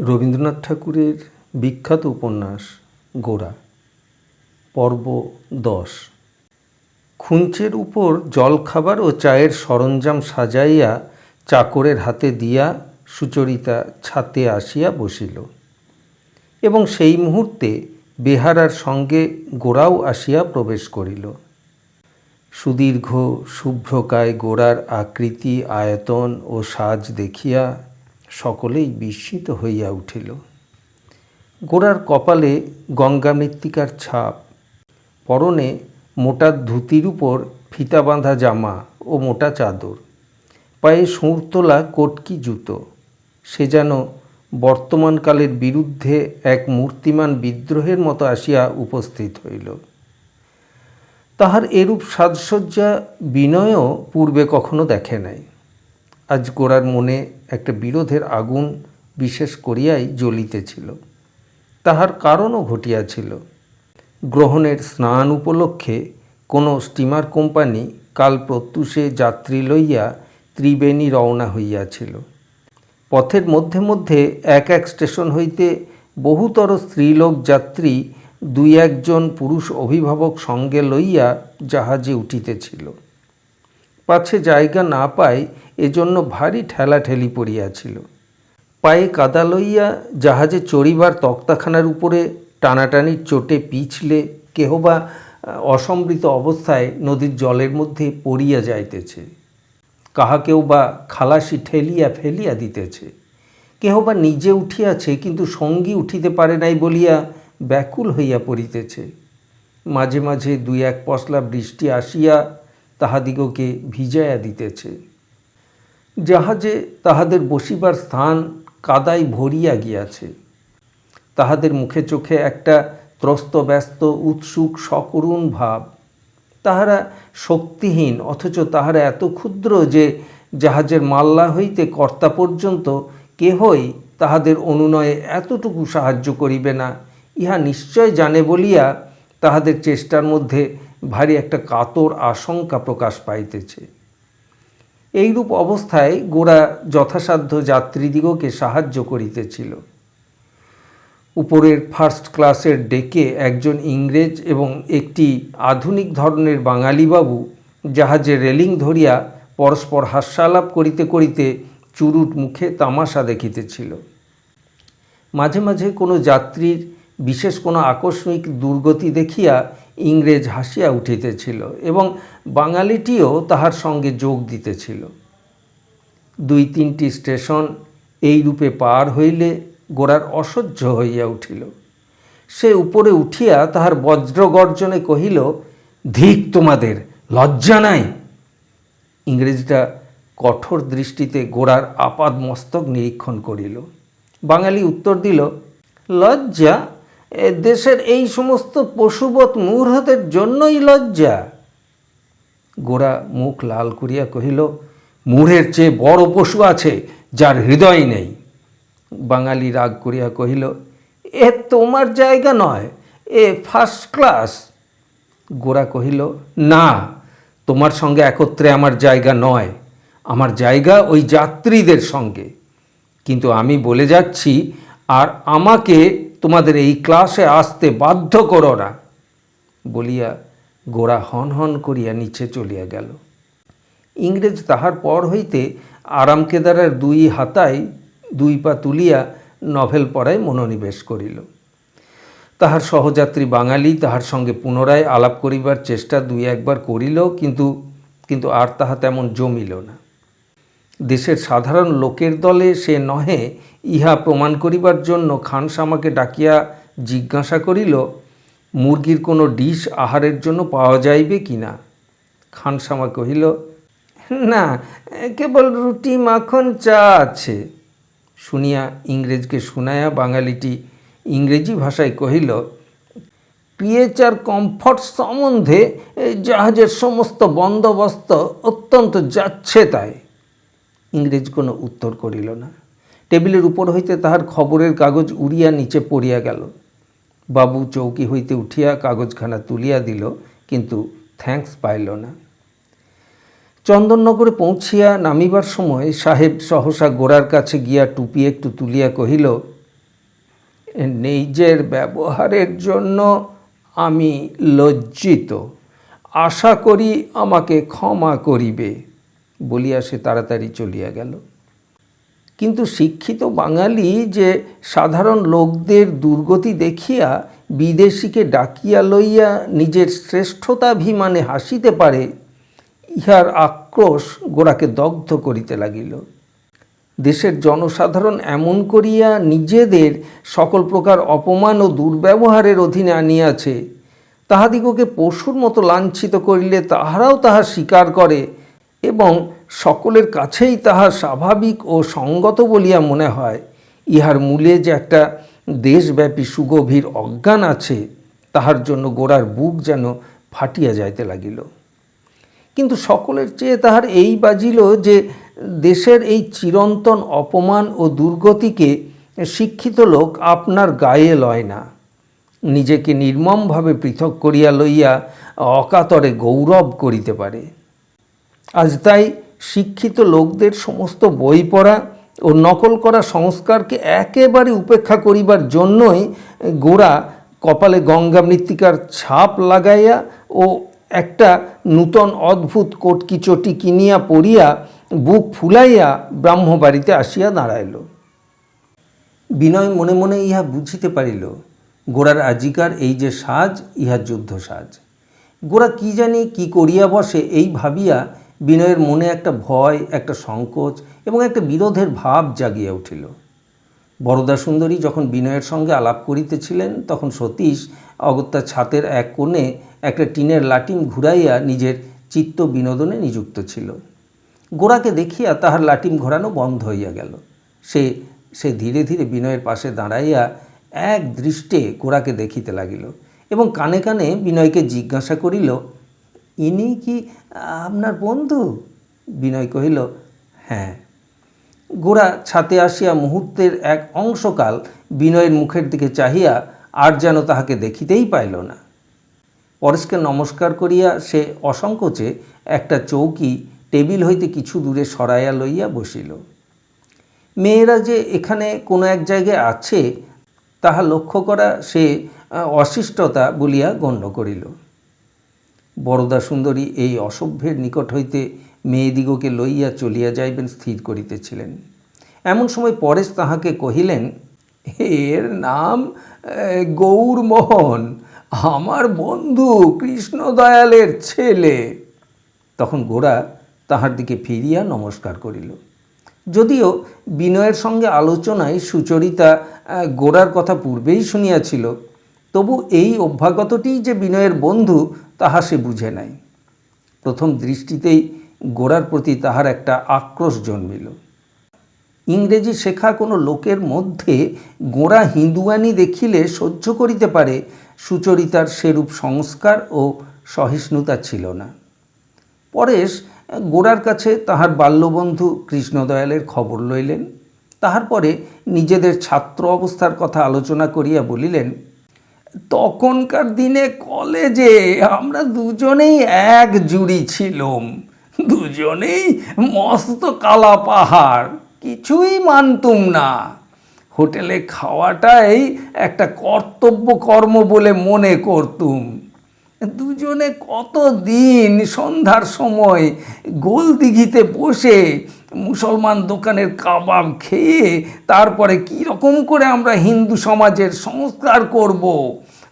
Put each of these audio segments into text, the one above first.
রবীন্দ্রনাথ ঠাকুরের বিখ্যাত উপন্যাস গোরা পর্ব দশ। খুঞ্চের উপর জলখাবার ও চায়ের সরঞ্জাম সাজাইয়া চাকরের হাতে দিয়া সুচরিতা ছাতে আসিয়া বসিল। এবং সেই মুহূর্তে বেহারার সঙ্গে গোরাও আসিয়া প্রবেশ করিল। সুদীর্ঘ, শুভ্রকায় গোড়ার আকৃতি, আয়তন ও সাজ দেখিয়া সকলেই বিস্মিত হইয়া উঠিল। গোড়ার কপালে গঙ্গা মৃত্তিকার ছাপ, পরনে মোটা ধুতির উপর ফিতা বাঁধা জামা ও মোটা চাদর, পায়ে সুঁড় তোলা কটকি জুতো, সে যেন বর্তমানকালের বিরুদ্ধে এক মূর্তিমান বিদ্রোহের মতো আসিয়া উপস্থিত হইল। তাহার এরূপ সাজসজ্জা বিনয়ও পূর্বে কখনো দেখে নাই। আজ গোড়ার মনে একটা বিরোধের আগুন বিশেষ করিয়াই জ্বলিতেছিল। তাহার কারণও ঘটিয়াছিল। গ্রহণের স্নান উপলক্ষে কোনো স্টিমার কোম্পানি কাল প্রত্যুষে যাত্রী লইয়া ত্রিবেণী রওনা হইয়াছিল। পথের মধ্যে মধ্যে এক এক স্টেশন হইতে বহুতর স্ত্রীলোক যাত্রী দুই একজন পুরুষ অভিভাবক সঙ্গে লইয়া জাহাজে উঠিতেছিল। পাছে জায়গা না পায় এজন্য ভারী ঠেলাঠেলি পড়িয়াছিল পায়ে কাদা লইয়া জাহাজে চড়িবার তক্তাখানার উপরে টানাটানির চোটে পিছলে কেহ বা অসমৃত অবস্থায় নদীর জলের মধ্যে পড়িয়া যাইতেছে। কাহাকেও বা খালাসি ঠেলিয়া ফেলিয়া দিতেছে। কেহ বা নিজে উঠিয়াছে কিন্তু সঙ্গী উঠিতে পারে নাই বলিয়া ব্যাকুল হইয়া পড়িতেছে। মাঝে মাঝে দুই এক পশলা বৃষ্টি আসিয়া তাহাদিগকে ভিজাইয়া দিতেছে। জাহাজে তাহাদের বসিবার স্থান কাদায় ভরিয়া গিয়াছে। তাহাদের মুখে চোখে একটা ত্রস্ত, ব্যস্ত, উৎসুক, সকরুণ ভাব। তাহারা শক্তিহীন, অথচ তাহারা এত ক্ষুদ্র যে জাহাজের মাল্লা হইতে কর্তা পর্যন্ত কেহই তাহাদের অনুনয়ে এতটুকু সাহায্য করিবে না। ইহা নিশ্চয় জানে বলিয়া তাহাদের চেষ্টার মধ্যে ভারী একটা কাতর আশঙ্কা প্রকাশ পাইতেছে। এইরূপ অবস্থায় গোড়া যথাসাধ্য যাত্রীদিগকে সাহায্য করিতেছিল। উপরের ফার্স্ট ক্লাসের ডেকে একজন ইংরেজ এবং একটি আধুনিক ধরনের বাঙালিবাবু জাহাজে রেলিং ধরিয়া পরস্পর হাস্যালাপ করিতে করিতে চুরুট মুখে তামাশা দেখিতেছিল। মাঝে মাঝে কোনো যাত্রীর বিশেষ কোনো আকস্মিক দুর্গতি দেখিয়া ইংরেজ হাসিয়া উঠিতেছিল এবং বাঙালিটিও তাহার সঙ্গে যোগ দিতেছিল। দুই তিনটি স্টেশন এই রূপে পার হইলে গোড়ার অসহ্য হইয়া উঠিল। সে উপরে উঠিয়া তাহার বজ্রগর্জনে কহিল, ধিক তোমাদের, লজ্জা নাই? ইংরেজটা কঠোর দৃষ্টিতে গোড়ার আপাদ মস্তক নিরীক্ষণ করিল। বাঙালি উত্তর দিল, লজ্জা দেশের এই সমস্ত পশুবৎ মূর্হতের জন্যই লজ্জা। গোড়া মুখ লাল করিয়া কহিল, মূঢ়ের চেয়ে বড় পশু আছে যার হৃদয় নেই। বাঙালি রাগ করিয়া কহিল, এ তোমার জায়গা নয়, এ ফার্স্ট ক্লাস গোরা কহিল, না, তোমার সঙ্গে একত্রে আমার জায়গা নয়, আমার জায়গা ওই যাত্রীদের সঙ্গে। কিন্তু আমি বলে যাচ্ছি, আর আমাকে তোমাদের এই ক্লাসে আসতে বাধ্য করো না। বলিয়া গোড়া হন হন করিয়া নিচে চলিয়া গেল। ইংরেজ তাহার পর হইতে আরামকেদারের দুই হাতায় দুই পা তুলিয়া নভেল পড়ায় মনোনিবেশ করিল। তাহার সহযাত্রী বাঙালি তাহার সঙ্গে পুনরায় আলাপ করিবার চেষ্টা দুই একবার করিল, কিন্তু কিন্তু আর তাহা তেমন জমিল না। দেশের সাধারণ লোকের দলে সে নহে, ইহা প্রমাণ করিবার জন্য খানসামাকে ডাকিয়া জিজ্ঞাসা করিল, মুরগির কোনো ডিশ আহারের জন্য পাওয়া যাইবে কি না? খানসামা কহিল, না, কেবল রুটি, মাখন, চা আছে। শুনিয়া ইংরেজকে শুনাইয়া বাঙালিটি ইংরেজি ভাষায় কহিল পিএচ আর কমফর্ট সম্বন্ধে জাহাজের সমস্ত বন্দোবস্ত অত্যন্ত যাচ্ছে তাই। ইংরেজ কোনো উত্তর করিল না। টেবিলের উপর হইতে তাহার খবরের কাগজ উড়িয়া নিচে পড়িয়া গেল। বাবু চৌকি হইতে উঠিয়া কাগজখানা তুলিয়া দিল, কিন্তু থ্যাঙ্কস পাইল না। চন্দননগরে পৌঁছিয়া নামিবার সময় সাহেব সহসা গোড়ার কাছে গিয়া টুপি একটু তুলিয়া কহিল, নিজের ব্যবহারের জন্য আমি লজ্জিত। আশা করি আমাকে ক্ষমা করিবে। বলিয়া সে তাড়াতাড়ি চলিয়া গেল। কিন্তু শিক্ষিত বাঙালি যে সাধারণ লোকদের দুর্গতি দেখিয়া বিদেশিকে ডাকিয়া লইয়া নিজের শ্রেষ্ঠতাভিমানে হাসিতে পারে, ইহার আক্রোশ গোড়াকে দগ্ধ করিতে লাগিল। দেশের জনসাধারণ এমন করিয়া নিজেদের সকল প্রকার অপমান ও দুর্ব্যবহারের অধীনে আনিয়াছে, তাহাদিগকে পশুর মতো লাঞ্ছিত করিলে তাহারাও তাহা স্বীকার করে এবং সকলের কাছেই তাহা স্বাভাবিক ও সঙ্গত বলিয়া মনে হয়, ইহার মূলে যে একটা দেশব্যাপী সুগভীর অজ্ঞান আছে, তাহার জন্য গোড়ার বুক যেন ফাটিয়া যাইতে লাগিল। কিন্তু সকলের চেয়ে তাহার এই বাজিল যে দেশের এই চিরন্তন অপমান ও দুর্গতিকে শিক্ষিত লোক আপনার গায়ে লয় না। নিজেকে নির্মমভাবে পৃথক করিয়া লইয়া অকাতরে গৌরব করিতে পারে। আজ তাই শিক্ষিত লোকদের সমস্ত বই পড়া ও নকল করা সংস্কারকে একেবারে উপেক্ষা করিবার জন্যই গোড়া কপালে গঙ্গা মৃত্তিকার ছাপ লাগাইয়া ও একটা নূতন অদ্ভুত কটকি চটি কিনিয়া পড়িয়া বুক ফুলাইয়া ব্রাহ্মবাড়িতে আসিয়া দাঁড়াইল। বিনয় মনে মনে ইহা বুঝিতে পারিল গোড়ার আজিকার এই যে সাজ, ইহা যুদ্ধ সাজ। গোড়া কি জানি কি করিয়া বসে এই ভাবিয়া বিনয়ের মনে একটা ভয়, একটা সংকোচ এবং একটা বিরোধের ভাব জাগিয়া উঠিল। বরদা সুন্দরী যখন বিনয়ের সঙ্গে আলাপ করিতেছিলেন, তখন সতীশ অগত্যা ছাতের এক কোণে একটা টিনের লাটিম ঘুরাইয়া নিজের চিত্ত বিনোদনে নিযুক্ত ছিল। গোড়াকে দেখিয়া তাহার লাটিম ঘোরানো বন্ধ হইয়া গেল। সে সে ধীরে ধীরে বিনয়ের পাশে দাঁড়াইয়া এক দৃষ্টে গোড়াকে দেখিতে লাগিল এবং কানে কানে বিনয়কে জিজ্ঞাসা করিল ইনি কি আপনার বন্ধু? বিনয় কহিল হ্যাঁ। গোড়া ছাতে আসিয়া মুহূর্তের এক অংশকাল বিনয়ের মুখের দিকে চাহিয়া আর যেন তাহাকে দেখিতেই পাইল না। পরেশকে নমস্কার করিয়া সে অসংকোচে একটা চৌকি টেবিল হইতে কিছু দূরে সরাইয়া লইয়া বসিল। মেয়েরা যে এখানে কোনো এক জায়গায় আছে, তাহা লক্ষ্য করা সে অশিষ্টতা বলিয়া গণ্য করিল। বরদা সুন্দরী এই অসভ্যের নিকট হইতে মেয়েদিগকে লইয়া চলিয়া যাইবেন স্থির করিতেছিলেন। এমন সময় পরেশ তাহাকে কহিলেন, এর নাম গৌরমোহন, আমার বন্ধু কৃষ্ণদয়ালের ছেলে। তখন গোরা তাহার দিকে ফিরিয়া নমস্কার করিল। যদিও বিনয়ের সঙ্গে আলোচনায় সুচরিতা গোরার কথা পূর্বেই শুনিয়াছিল তবু এই অভ্যাগতটিই যে বিনয়ের বন্ধু, তাহা সে বুঝে নাই। প্রথম দৃষ্টিতেই গোরার প্রতি তাহার একটা আক্রোশ জন্মিল। ইংরেজি শেখা কোনো লোকের মধ্যে গোড়া হিন্দুয়ানি দেখিলে সহ্য করিতে পারে, সুচরিতার সেরূপ সংস্কার ও সহিষ্ণুতা ছিল না। পরেশ গোড়ার কাছে তাহার বাল্যবন্ধু কৃষ্ণদয়ালের খবর লইলেন। তাহার পরে নিজেদের ছাত্র অবস্থার কথা আলোচনা করিয়া বলিলেন তখনকার দিনে কলেজে আমরা দুজনেই এক জুড়ি ছিলুম। দুজনেই মস্ত কালা পাহাড়, কিছুই মানতুম না। হোটেলে খাওয়াটাই একটা কর্তব্য কর্ম বলে মনে করতুম। দুজনে কত দিন সন্ধ্যার সময় গোলদিঘিতে বসে মুসলমান দোকানের কাবাব খেয়ে তারপরে কী রকম করে আমরা হিন্দু সমাজের সংস্কার করব?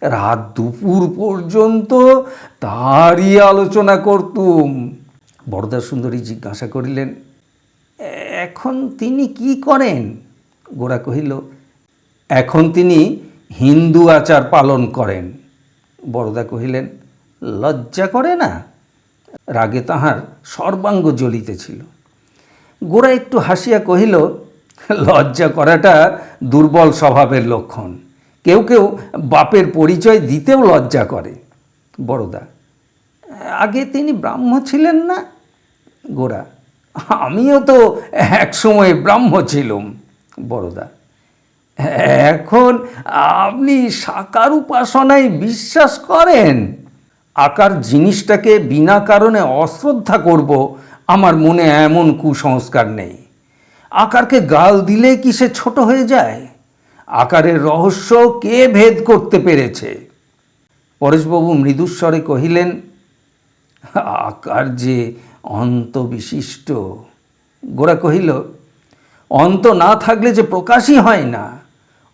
রাত দুপুর পর্যন্ত তারই আলোচনা করতুম। বরদা সুন্দরী জিজ্ঞাসা করিলেন এখন তিনি কি করেন? গোরা কহিল, এখন তিনি হিন্দু আচার পালন করেন। বরদা কহিলেন, লজ্জা করে না? রাগে তাহার সর্বাঙ্গ জ্বলিতেছিল। গোরা একটু হাসিয়া কহিল, লজ্জা করাটা দুর্বল স্বভাবের লক্ষণ। কেউ কেউ বাপের পরিচয় দিতেও লজ্জা করে। বড়দা, আগে তিনি ব্রাহ্ম ছিলেন না? গোরা, আমিও তো এক সময় ব্রাহ্ম ছিলুম। বড়দা, এখন আপনি সাকার উপাসনায় বিশ্বাস করেন? আকার জিনিসটাকে বিনা কারণে অশ্রদ্ধা করব আমার মনে এমন কুসংস্কার নেই। আকারকে গাল দিলে কি সে ছোট হয়ে যায়? আকারের রহস্য কে ভেদ করতে পেরেছে? পরেশবাবু মৃদুস্বরে কহিলেন, আকার যে অন্ত বিশিষ্ট গোরা কহিল, অন্ত না থাকলে যে প্রকাশই হয় না।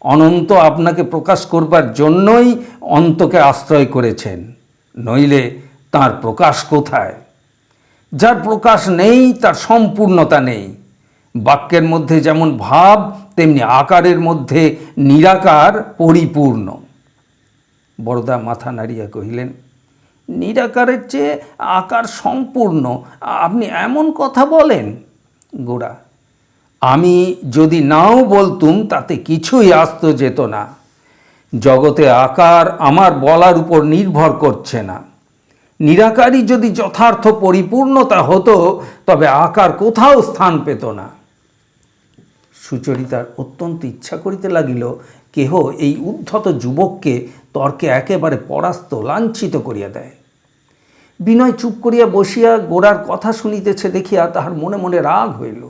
অনন্ত আপনাকে প্রকাশ করবার জন্যই অন্তকে আশ্রয় করেছেন, নইলে তার প্রকাশ কোথায়? যার প্রকাশ নেই, তার সম্পূর্ণতা নেই। বাক্যের মধ্যে যেমন ভাব, তেমনি আকারের মধ্যে নিরাকার পরিপূর্ণ। বড়দা মাথা নাড়িয়া কহিলেন, নিরাকারের চেয়ে আকার সম্পূর্ণ, আপনি এমন কথা বলেন? গোড়া আমি যদি নাও বলতুম, তাতে কিছুই আসতো যেত না। জগতে আকার আমার বলার উপর নির্ভর করছে না। নিরাকারই যদি যথার্থ পরিপূর্ণতা হতো, তবে আকার কোথাও স্থান পেত না। সুচরিতার অত্যন্ত ইচ্ছা করিতে লাগিল, কেহ এই উদ্ধত যুবককে তর্কে একেবারে পরাস্ত, লাঞ্ছিত করিয়া দেয়। বিনয় চুপ করিয়া বসিয়া গোড়ার কথা শুনিতেছে, দেখিয়া তাহার মনে মনে রাগ হইল।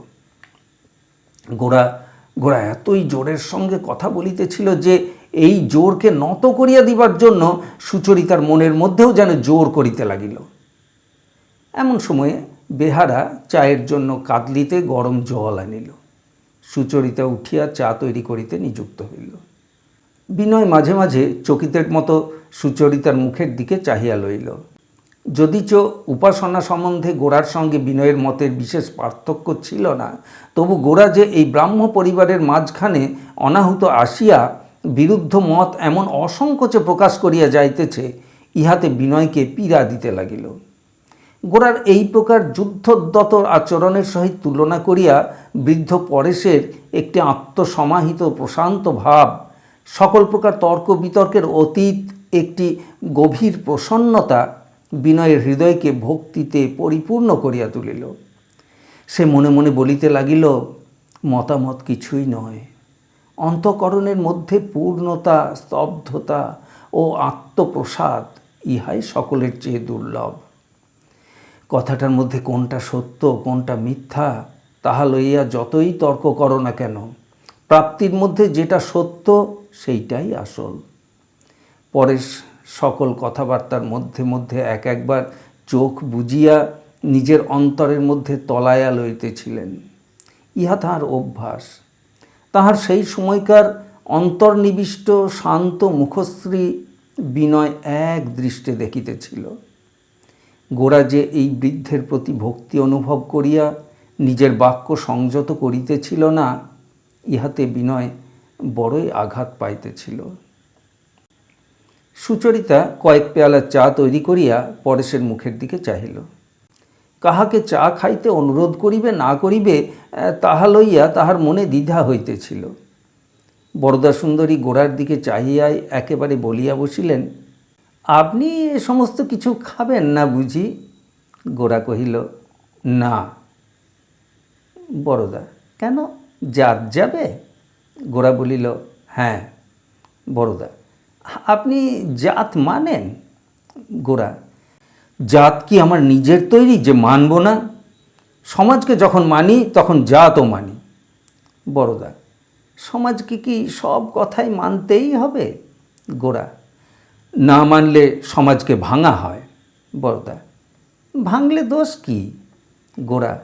গোড়া গোড়া এতই জোরের সঙ্গে কথা বলিতেছিল যে এই জোরকে নত করিয়া দিবার জন্য সুচরিতার মনের মধ্যেও যেন জোর করিতে লাগিল। এমন সময়ে বেহারা চায়ের জন্য কাদলিতে গরম জল আনিল। সুচরিতা উঠিয়া চা তৈরি করিতে নিযুক্ত হইল। বিনয় মাঝে মাঝে চকিতের মতো সুচরিতার মুখের দিকে চাহিয়া লইল। যদিচ উপাসনা সম্বন্ধে গোড়ার সঙ্গে বিনয়ের মতের বিশেষ পার্থক্য ছিল না, তবু গোড়া যে এই ব্রাহ্ম পরিবারের মাঝখানে অনাহুত আসিয়া বিরুদ্ধ মত এমন অসংকোচে প্রকাশ করিয়া যাইতেছে, ইহাতে বিনয়কে পীড়া দিতে লাগিল। গোড়ার এই প্রকার যুদ্ধোদ্যত আচরণের সহিত তুলনা করিয়া বৃদ্ধ পরেশের একটি আত্মসমাহিত প্রশান্ত ভাব, সকল প্রকার তর্ক বিতর্কের অতীত, একটি গভীর প্রসন্নতা বিনয়ের হৃদয়কে ভক্তিতে পরিপূর্ণ করিয়া তুলিল। সে মনে মনে বলিতে লাগিল, মতামত কিছুই নয়। অন্তকরণের মধ্যে পূর্ণতা, স্তব্ধতা ও আত্মপ্রসাদ ইহাই সকলের চেয়ে দুর্লভ। কথাটার মধ্যে কোনটা সত্য, কোনটা মিথ্যা, তাহা লইয়া যতই তর্ক করো না কেন, প্রাপ্তির মধ্যে যেটা সত্য, সেইটাই আসল। পরেশ সকল কথাবার্তার মধ্যে মধ্যে এক একবার চোখ বুজিয়া নিজের অন্তরের মধ্যে তলায়া লইতেছিলেন। ইহা তাহার অভ্যাস। তাহার সেই সময়কার অন্তর্নিবিষ্ট শান্ত মুখশ্রী বিনয় এক দৃষ্টে দেখিতেছিল। গোরা যে এই বৃদ্ধের প্রতি ভক্তি অনুভব করিয়া নিজের বাক্য সংযত করিতেছিল না, ইহাতে বিনয় বড়ই আঘাত পাইতেছিল। সুচরিতা কয়েক পেয়ালা চা তৈরি করিয়া পরেশের মুখের দিকে চাহিল। কাহাকে চা খাইতে অনুরোধ করিবে, না করিবে তাহা লইয়া তাহার মনে দ্বিধা হইতেছিল। বরদা সুন্দরী গোড়ার দিকে চাহিয়াই একেবারে বলিয়া বসিলেন, আপনি এ সমস্ত কিছু খাবেন না বুঝি? গোড়া কহিল, না। বড়দা কেন? জাত যাবে? গোড়া বলিল হ্যাঁ। বড়দা আপনি জাত মানেন? গোড়া জাত কি আমার নিজের তৈরি যে মানব না? সমাজকে যখন মানি, তখন জাতও মানি। বড়দা, সমাজকে কি সব কথাই মানতেই হবে? গোড়া না মানলে সমাজকে ভাঙা হয়। বড়দা, ভাঙলে দোষ কি? গোড়া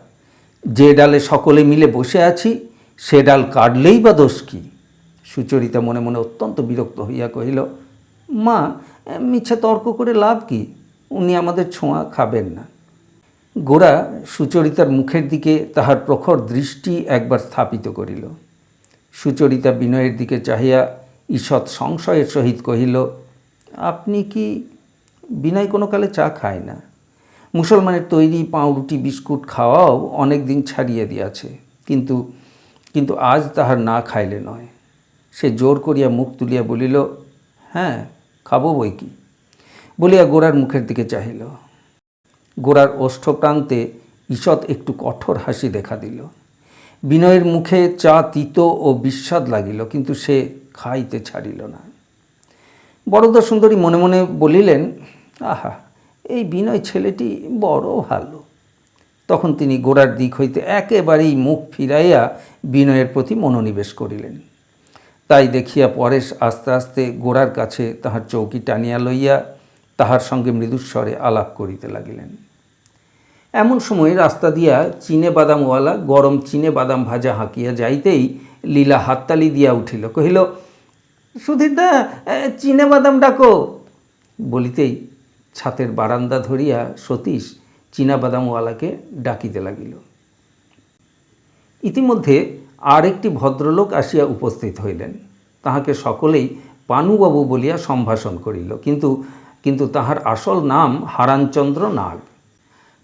যে ডালে সকলে মিলে বসে আছি, সে ডাল কাটলেই বা দোষ কী? সুচরিতা মনে মনে অত্যন্ত বিরক্ত হইয়া কহিল, মা মিছে তর্ক করে লাভ কি? উনি আমাদের ছোঁয়া খাবেন না। গোরা সুচরিতার মুখের দিকে তাহার প্রখর দৃষ্টি একবার স্থাপিত করিল। সুচরিতা বিনয়ের দিকে চাহিয়া ঈষৎ সংশয়ের সহিত কহিল, আপনি কি বিনয় কোনো কালে চা খায় না? মুসলমানের তৈরি পাউরুটি, বিস্কুট খাওয়াও অনেক দিন ছাড়িয়ে দিয়াছে। কিন্তু কিন্তু আজ তাহার না খাইলে নয়। সে জোর করিয়া মুখ তুলিয়া বলিল হ্যাঁ খাব বই কি বলিয়া গোড়ার মুখের দিকে চাহিল। গোড়ার ওষ্ঠ প্রান্তে ঈষৎ একটু কঠোর হাসি দেখা দিল। বিনয়ের মুখে চা তিত ও বিস্বাদ লাগিল, কিন্তু সে খাইতে ছাড়িল না। বড়দা সুন্দরী মনে মনে বলিলেন, আহা, এই বিনয় ছেলেটি বড় ভালো। তখন তিনি গোড়ার দিক হইতে একেবারেই মুখ ফিরাইয়া বিনয়ের প্রতি মনোনিবেশ করিলেন। তাই দেখিয়া পরেশ আস্তে আস্তে গোড়ার কাছে তাহার চৌকি টানিয়া লইয়া তাহার সঙ্গে মৃদুস্বরে আলাপ করিতে লাগিলেন। এমন সময় রাস্তা দিয়া চিনে বাদামওয়ালা, গরম চিনে বাদাম ভাজা হাঁকিয়া যাইতেই লীলা হাততালি দিয়া উঠিল, কহিল সুধীরদা চিনে বাদাম ডাকো। বলিতেই ছাতের বারান্দা ধরিয়া সতীশ চীনা বাদামওয়ালাকে ডাকিতে লাগিল। ইতিমধ্যে আর একটি ভদ্রলোক আসিয়া উপস্থিত হইলেন। তাহাকে সকলেই পানুবাবু বলিয়া সম্ভাষণ করিল, কিন্তু কিন্তু তাহার আসল নাম হারানচন্দ্র নাগ।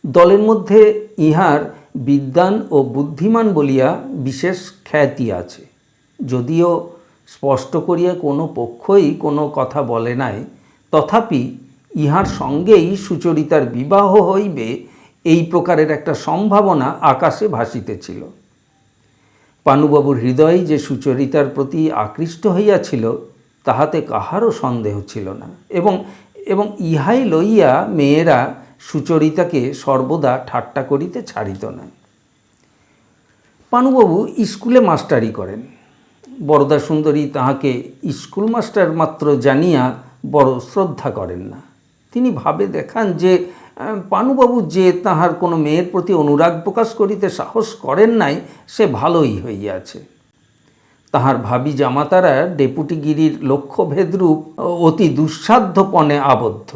দলের মধ্যে ইহার বিদ্বান ও বুদ্ধিমান বলিয়া বিশেষ খ্যাতি আছে। যদিও স্পষ্ট করিয়া কোনো পক্ষই কোনো কথা বলে নাই, তথাপি ইহার সঙ্গেই সুচরিতার বিবাহ হইবে এই প্রকারের একটা সম্ভাবনা আকাশে ভাসিতেছিল। পানুবাবুর হৃদয় যে সুচরিতার প্রতি আকৃষ্ট হইয়াছিল, তাহাতে কাহারও সন্দেহ ছিল না এবং এবং ইহাই লইয়া মেয়েরা সুচরিতাকে সর্বদা ঠাট্টা করিতে ছাড়িত না। পানুবাবু স্কুলে মাস্টারি করেন। বরদা সুন্দরী তাহাকে স্কুল মাস্টার মাত্র জানিয়া বড় শ্রদ্ধা করেন না। তিনি ভাবে দেখান যে পানুবাবু যে তাহার কোনো মেয়ের প্রতি অনুরাগ প্রকাশ করিতে সাহস করেন নাই, সে ভালোই হইয়াছে। তাহার ভাবি জামাতারা ডেপুটিগিরির লক্ষ্যভেদরূপ অতি দুঃসাধ্যপণে আবদ্ধ।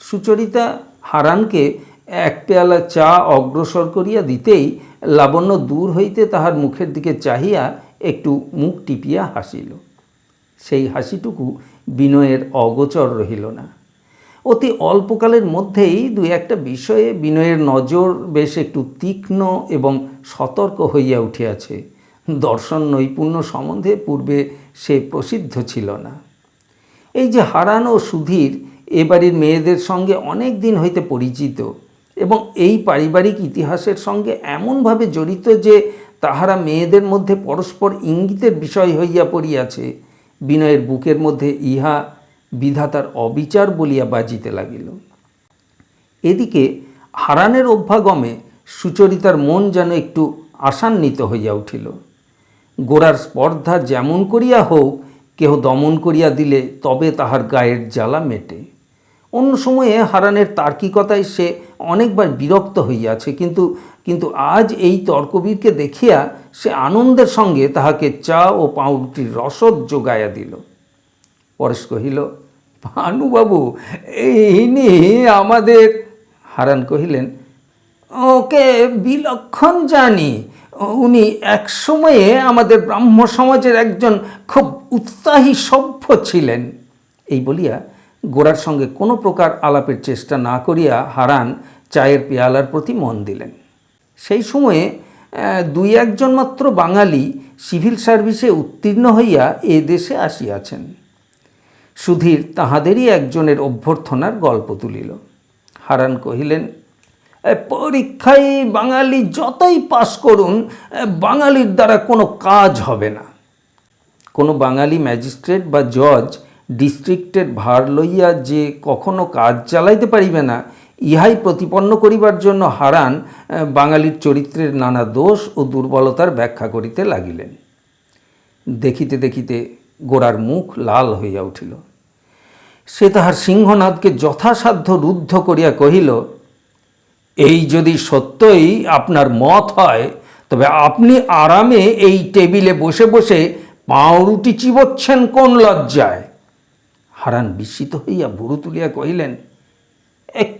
সুচরিতা হারানকে এক পেয়ালা চা অগ্রসর করিয়া দিতেই লাবণ্য দূর হইতে তাহার মুখের দিকে চাহিয়া একটু মুখ টিপিয়া হাসিল। সেই হাসিটুকু বিনয়ের অগোচর রহিল না। অতি অল্পকালের মধ্যেই দুই একটা বিষয়ে বিনয়ের নজর বেশ একটু তীক্ষ্ণ এবং সতর্ক হইয়া উঠিয়াছে। দর্শন নৈপুণ্য সম্বন্ধে পূর্বে সে প্রসিদ্ধ ছিল না। এই যে হারান ও সুধীর এ বাড়ির মেয়েদের সঙ্গে অনেক দিন হইতে পরিচিত এবং এই পারিবারিক ইতিহাসের সঙ্গে এমনভাবে জড়িত যে তাহারা মেয়েদের মধ্যে পরস্পর ইঙ্গিতের বিষয় হইয়া পড়িয়াছে, বিনয়ের বুকের মধ্যে ইহা বিধাতার অবিচার বলিয়া বাজিতে লাগিল। এদিকে হারানের অভ্যাগমে সুচরিতার মন যেন একটু আশান্বিত হইয়া উঠিল। গোড়ার স্পর্ধা যেমন করিয়া হোক, কেহ দমন করিয়া দিলে তবে তাহার গায়ের জ্বালা মেটে। অন্য সময়ে হারানের তার্কিকতায় সে অনেকবার বিরক্ত হইয়াছে, কিন্তু কিন্তু আজ এই তর্কবীরকে দেখিয়া সে আনন্দের সঙ্গে তাহাকে চা ও পাউরুটির রসদ যোগাইয়া দিল। পরেশ কহিল ভানুবাবু ইনি আমাদের হারান কহিলেন, ওকে বিলক্ষণ জানি উনি এক সময়ে আমাদের ব্রাহ্ম সমাজের একজন খুব উৎসাহী সভ্য ছিলেন। এই বলিয়া গোড়ার সঙ্গে কোনো প্রকার আলাপের চেষ্টা না করিয়া হারান চায়ের পেয়ালার প্রতি মন দিলেন। সেই সময়ে দুই একজন মাত্র বাঙালি সিভিল সার্ভিসে উত্তীর্ণ হইয়া এ দেশে আসিয়াছেন। সুধীর তাহাদেরই একজনের অভ্যর্থনার গল্প তুলিল। হারান কহিলেন "এ, পরীক্ষায় বাঙালি যতই পাশ করুন বাঙালির দ্বারা কোনো কাজ হবে না। কোনো বাঙালি ম্যাজিস্ট্রেট বা জজ ডিস্ট্রিক্টের ভার লইয়া যে কখনো কাজ চালাইতে পারিবে না, ইহাই প্রতিপন্ন করিবার জন্য হারান বাঙালির চরিত্রের নানা দোষ ও দুর্বলতার ব্যাখ্যা করিতে লাগিলেন। দেখিতে দেখিতে গোড়ার মুখ লাল হইয়া উঠিল। সে তাহার সিংহনাথকে যথাসাধ্য রুদ্ধ করিয়া কহিল এই যদি সত্যই আপনার মত হয়, তবে আপনি আরামে এই টেবিলে বসে বসে পাউরুটি চিবোচ্ছেন কোন লজ্জায়? হারান বিস্মিত হইয়া ভুরু তুলিয়া কহিলেন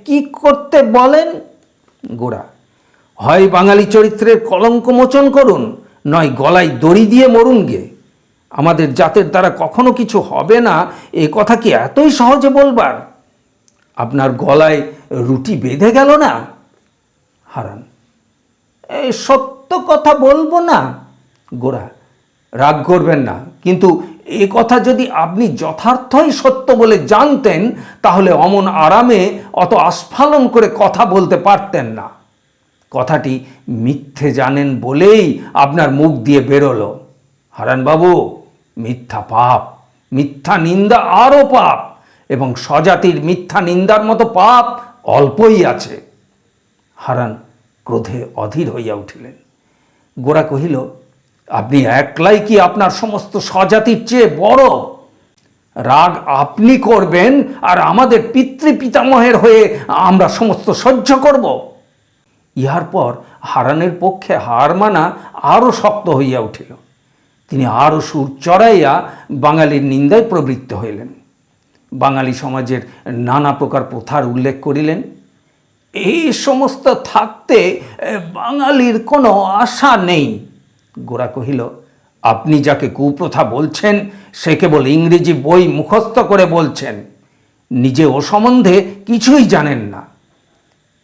কি করতে বলেন? গোড়া হয় বাঙালি চরিত্রের কলঙ্ক মোচন করুন, নয় গলায় দড়ি দিয়ে মরুন গে। আমাদের জাতের দ্বারা কখনো কিছু হবে না, এ কথা কি এতই সহজে বলবার? আপনার গলায় রুটি বেঁধে গেল না? হারান। এই সত্য কথা বলব না গোড়া রাগ করবেন না। কিন্তু এ কথা যদি আপনি যথার্থই সত্য বলে জানতেন, তাহলে অমন আরামে অত আস্ফালন করে কথা বলতে পারতেন না। কথাটি মিথ্যে জানেন বলেই আপনার মুখ দিয়ে বেরোলো। হারানবাবু মিথ্যা পাপ, মিথ্যা নিন্দা আরও পাপ, এবং স্বজাতির মিথ্যা নিন্দার মতো পাপ অল্পই আছে। হারান ক্রোধে অধীর হইয়া উঠিলেন। গোরা কহিল, আপনি একলাই কি আপনার সমস্ত স্বজাতির চেয়ে বড়? রাগ আপনি করবেন আর আমাদের পিতৃ পিতামহের হয়ে আমরা সমস্ত সহ্য করব। ইহার পর হারানের পক্ষে হার মানা আরও শক্ত হইয়া উঠিল। তিনি আরও সুর চড়াইয়া বাঙালির নিন্দায় প্রবৃত্ত হইলেন। বাঙালি সমাজের নানা প্রকার প্রথার উল্লেখ করিলেন। এই সমস্ত থাকতে বাঙালির কোনো আশা নেই। গোরা কহিল, আপনি যাকে কুপ্রথা বলছেন, সে কেবল ইংরেজি বই মুখস্থ করে বলছেন। নিজে ও সম্বন্ধে কিছুই জানেন না।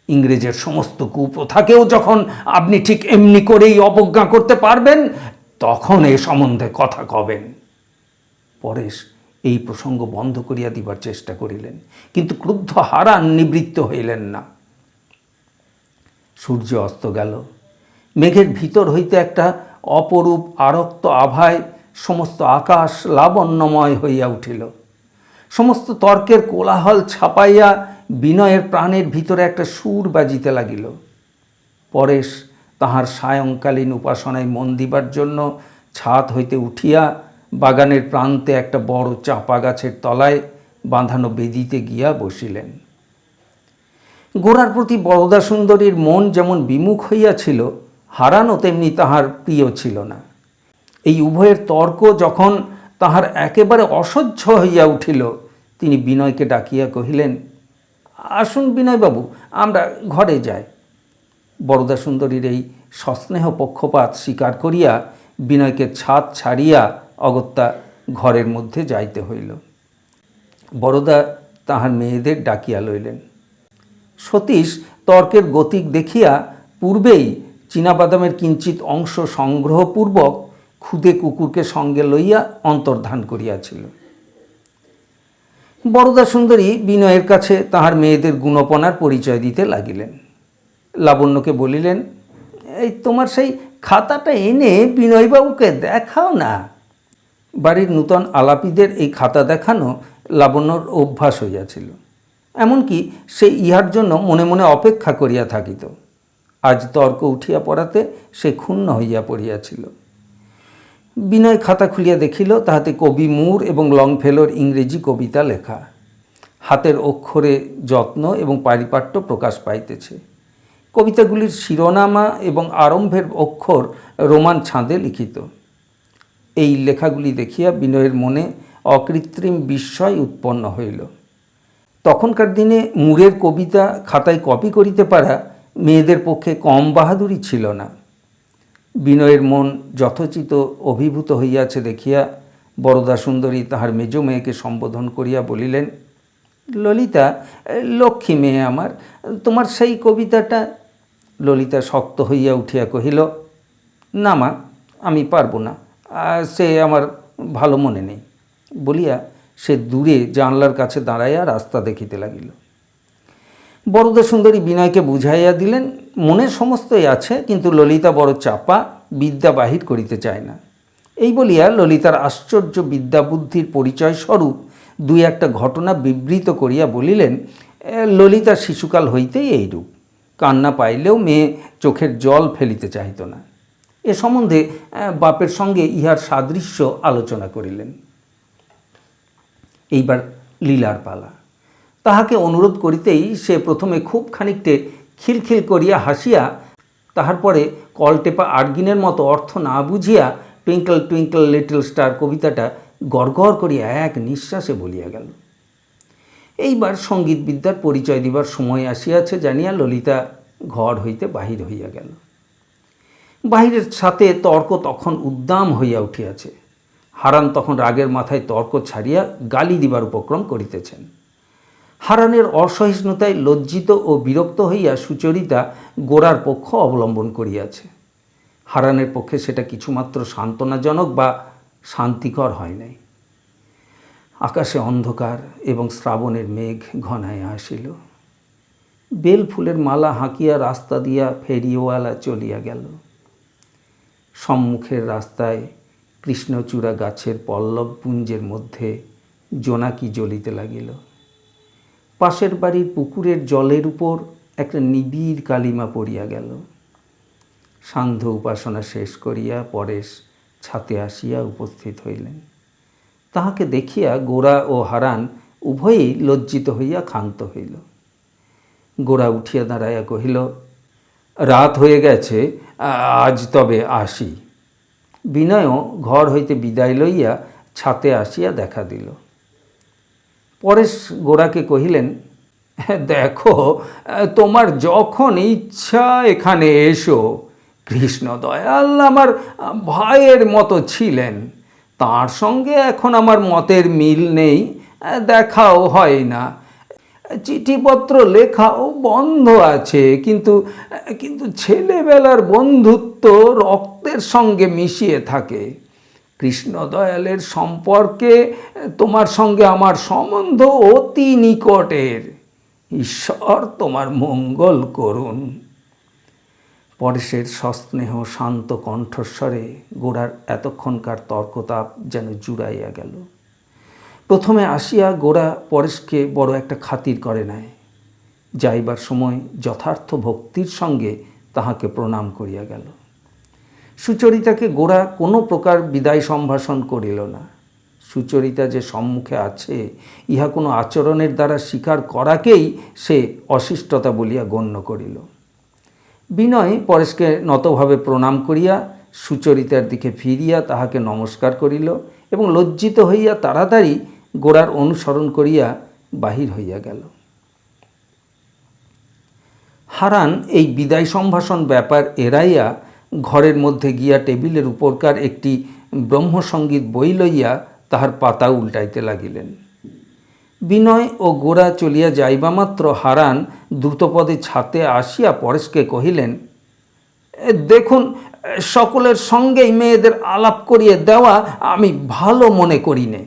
ইংরেজের সমস্ত কুপ্রথাকেও যখন আপনি ঠিক এমনি করেই অবজ্ঞা করতে পারবেন, তখন এ সম্বন্ধে কথা কবেন। পরেশ এই প্রসঙ্গ বন্ধ করিয়া দিবার চেষ্টা করিলেন, কিন্তু ক্রুদ্ধ হারান নিবৃত্ত হইলেন না। সূর্য অস্ত গেল। মেঘের ভিতর হইতে একটা অপরূপ আরক্ত আভায় সমস্ত আকাশ লাবণ্যময় হইয়া উঠিল। সমস্ত তর্কের কোলাহল ছাপাইয়া বিনয়ের প্রাণের ভিতরে একটা সুর বাজিতে লাগিল। পরেশ তাহার সায়ংকালীন উপাসনায় মন দিবার জন্য ছাদ হইতে উঠিয়া বাগানের প্রান্তে একটা বড় চাপা গাছের তলায় বাঁধানো বেদিতে গিয়া বসিলেন। গোড়ার প্রতি বরদা সুন্দরীর মন যেমন বিমুখ হইয়াছিল, হারানো তেমনি তাহার প্রিয় ছিল না। এই উভয়ের তর্ক যখন তাহার একেবারে অসহ্য হইয়া উঠিল, তিনি বিনয়কে ডাকিয়া কহিলেন, আসুন বিনয়বাবু, আমরা ঘরে যাই। বরদা সুন্দরীর এই সস্নেহ পক্ষপাত স্বীকার করিয়া বিনয়কে ছাদ ছাড়িয়া অগত্যা ঘরের মধ্যে যাইতে হইল। বরদা তাহার মেয়েদের ডাকিয়া লইলেন। সতীশ তর্কের গতিক দেখিয়া পূর্বেই চীনাবাদামের কিঞ্চিত অংশ সংগ্রহপূর্বক ক্ষুদে কুকুরকে সঙ্গে লইয়া অন্তর্ধান করিয়াছিল। বরদা সুন্দরী বিনয়ের কাছে তাহার মেয়েদের গুণপনার পরিচয় দিতে লাগিলেন। লাবণ্যকে বলিলেন, এই তোমার সেই খাতাটা এনে বিনয়বাবুকে দেখাও না। বাড়ির নূতন আলাপীদের এই খাতা দেখানো লাবণ্যর অভ্যাস হইয়াছিল। এমনকি সে ইহার জন্য মনে মনে অপেক্ষা করিয়া থাকিত। আজ তর্ক উঠিয়া পড়াতে সে ক্ষুণ্ণ হইয়া পড়িয়াছিল। বিনয় খাতা খুলিয়া দেখিল, তাহাতে কবি মুর এবং লংফেলোর ইংরেজি কবিতা লেখা। হাতের অক্ষরে যত্ন এবং পারিপাট্য প্রকাশ পাইতেছে। কবিতাগুলির শিরোনামা এবং আরম্ভের অক্ষর রোমান ছাঁদে লিখিত। এই লেখাগুলি দেখিয়া বিনয়ের মনে অকৃত্রিম বিস্ময় উৎপন্ন হইল। তখনকার দিনে মুরের কবিতা খাতায় কপি করিতে পারা মেয়েদের পক্ষে কম বাহাদুরি ছিল না। বিনয়ের মন যথোচিত অভিভূত হইয়াছে দেখিয়া বরদা সুন্দরী তাহার মেজ মেয়েকে সম্বোধন করিয়া বলিলেন, ললিতা, লক্ষ্মী মেয়ে আমার, তোমার সেই কবিতাটা? ললিতা শক্ত হইয়া উঠিয়া কহিল, না মা, আমি পারব না সে আমার ভালো মনে নেই। বলিয়া সে দূরে জানলার কাছে দাঁড়াইয়া রাস্তা দেখিতে লাগিল। বরদা সুন্দরী বিনয়কে বুঝাইয়া দিলেন মনে সমস্তই আছে কিন্তু ললিতা বড় চাপা বিদ্যা বাহির করিতে চায় না। এই বলিয়া ললিতার আশ্চর্য বিদ্যাবুদ্ধির পরিচয় স্বরূপ দুই একটা ঘটনা বিবৃত করিয়া বলিলেন "এ, ললিতার শিশুকাল হইতেই এইরূপ। কান্না পাইলেও মেয়ে চোখের জল ফেলিতে চাহিত না। এ সম্বন্ধে বাপের সঙ্গে ইহার সাদৃশ্য আলোচনা করিলেন। এইবার লীলার পালা। তাহাকে অনুরোধ করিতেই সে প্রথমে খুব খানিকটে খিলখিল করিয়া হাসিয়া তাহার পরে কলটেপা আর্গিনের মতো অর্থ না বুঝিয়া টুইঙ্কল টুইঙ্কল লিটল স্টার কবিতাটা গড়গড় করিয়া এক নিঃশ্বাসে বলিয়া গেল। এইবার সংগীত বিদ্যার পরিচয় দিবার সময় আসিয়াছে জানিয়া ললিতা ঘর হইতে বাহির হইয়া গেল। বাহিরের সাথে তর্ক তখন উদ্দাম হইয়া উঠিয়াছে। হারান তখন রাগের মাথায় তর্ক ছাড়িয়া গালি দিবার উপক্রম করিতেছেন। হারানের অসহিষ্ণুতায় লজ্জিত ও বিরক্ত হইয়া সুচরিতা গোড়ার পক্ষ অবলম্বন করিয়াছে। হারানের পক্ষে সেটা কিছুমাত্র সান্ত্বনাজনক বা শান্তিকর হয় নাই। আকাশে অন্ধকার এবং শ্রাবণের মেঘ ঘনায় আসিল। বেল ফুলের মালা হাঁকিয়া রাস্তা দিয়া ফেরিওয়ালা চলিয়া গেল। সম্মুখের রাস্তায় কৃষ্ণচূড়া গাছের পল্লব পুঞ্জের মধ্যে জোনাকি জ্বলিতে লাগিল। পাশের বাড়ির পুকুরের জলের উপর একটা নিবিড় কালিমা পড়িয়া গেল। সান্ধ্য উপাসনা শেষ করিয়া পরেশ ছাতে আসিয়া উপস্থিত হইলেন। তাহাকে দেখিয়া গোরা ও হারান উভয়েই লজ্জিত হইয়া ক্ষান্ত হইল। গোরা উঠিয়া দাঁড়াইয়া কহিল, রাত হয়ে গেছে আজ তবে আসি। বিনয়ও ঘর হইতে বিদায় লইয়া ছাতে আসিয়া দেখা দিল। পরেশ গোড়াকে কহিলেন, দেখো, তোমার যখন ইচ্ছা এখানে এসো। কৃষ্ণ দয়াল আমার ভাইয়ের মতো ছিলেন। তার সঙ্গে এখন আমার মতের মিল নেই। দেখাও হয় না। চিঠিপত্র লেখাও বন্ধ আছে, কিন্তু কিন্তু ছেলেবেলার বন্ধুত্ব রক্তের সঙ্গে মিশিয়ে থাকে। কৃষ্ণদয়ালের সম্পর্কে তোমার সঙ্গে আমার সম্বন্ধ অতি নিকটের। ঈশ্বর তোমার মঙ্গল করুন। পরেশের সস্নেহ শান্ত কণ্ঠস্বরে গোড়ার এতক্ষণকার তর্কতাপ যেন জুড়াইয়া গেল। প্রথমে আসিয়া গোরা পরেশকে বড় একটা খাতির করে নেয়। যাইবার সময় যথার্থ ভক্তির সঙ্গে তাহাকে প্রণাম করিয়া গেল। সুচরিতাকে গোরা কোনো প্রকার বিদায় সম্ভাষণ করিল না। সুচরিতা যে সম্মুখে আছে, ইহা কোনো আচরণের দ্বারা স্বীকার করাকেই সে অশিষ্টতা বলিয়া গণ্য করিল। বিনয় পরেশকে নতভাবে প্রণাম করিয়া সুচরিতার দিকে ফিরিয়া তাহাকে নমস্কার করিল এবং লজ্জিত হইয়া তাড়াতাড়ি গোড়ার অনুসরণ করিয়া বাহির হইয়া গেল। হারান এই বিদায় সম্ভাষণ ব্যাপার এড়াইয়া ঘরের মধ্যে গিয়া টেবিলের উপরকার একটি ব্রহ্মসঙ্গীত বই লইয়া তাহার পাতা উল্টাইতে লাগিলেন। বিনয় ও গোড়া চলিয়া যাইবা মাত্র হারান দ্রুতপদে ছাতে আসিয়া পরেশকে কহিলেন দেখুন, সকলের সঙ্গেই মেয়েদের আলাপ করিয়ে দেওয়া আমি ভালো মনে করি নে।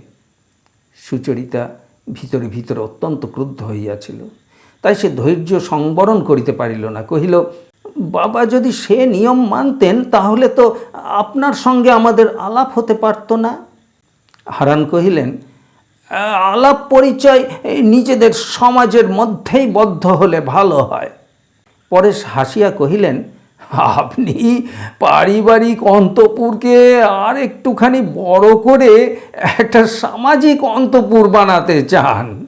সুচরিতা ভিতরে ভিতরে অত্যন্ত ক্রুদ্ধ হইয়াছিল। তাই সে ধৈর্য সংবরণ করিতে পারিল না। কহিল, বাবা, যদি সে নিয়ম মানতেন, তাহলে তো আপনার সঙ্গে আমাদের আলাপ হতে পারত না। হারান কহিলেন, আলাপ পরিচয় নিজেদের সমাজের মধ্যেই বদ্ধ হলে ভালো হয়। পরেশ হাসিয়া কহিলেন আপনি পারিবারিক অন্তপুরকে আর একটুখানি বড় করে একটা সামাজিক অন্তপুর বানাতে চান।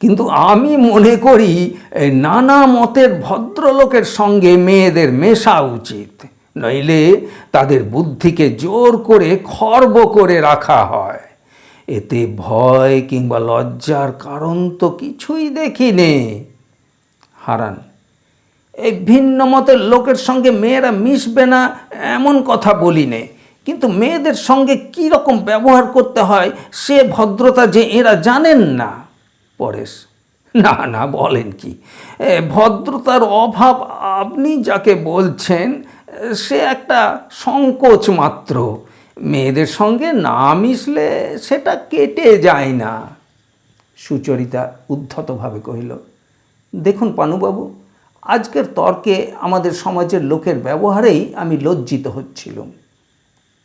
কিন্তু আমি মনে করি নানা মতের ভদ্রলোকের সঙ্গে মেয়েদের মেশা উচিত। নইলে তাদের বুদ্ধিকে জোর করে খর্ব করে রাখা হয়। এতে ভয় কিংবা লজ্জার কারণ তো কিছুই দেখিনি হারান। এই ভিন্ন মতের লোকের সঙ্গে মেয়েরা মিশবে না, এমন কথা বলি নে কিন্তু মেয়েদের সঙ্গে কী রকম ব্যবহার করতে হয়, সে ভদ্রতা যে এরা জানেন না, পরেশ। না না, বলেন কি? ভদ্রতার অভাব আপনি যাকে বলছেন, সে একটা সংকোচ মাত্র। মেয়েদের সঙ্গে না মিশলে সেটা কেটে যায় না। সুচরিতা উদ্ধতভাবে কহিল, দেখুন পানুবাবু আজকের তর্কে আমাদের সমাজের লোকের ব্যবহারেই আমি লজ্জিত হচ্ছিলাম।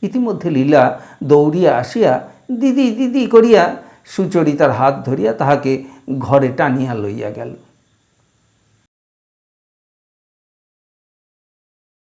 ইতিমধ্যে লীলা দৌড়িয়া আসিয়া দিদি দিদি করিয়া সুচরিতার হাত ধরিয়া তাহাকে ঘরে টানিয়া লইয়া গেল।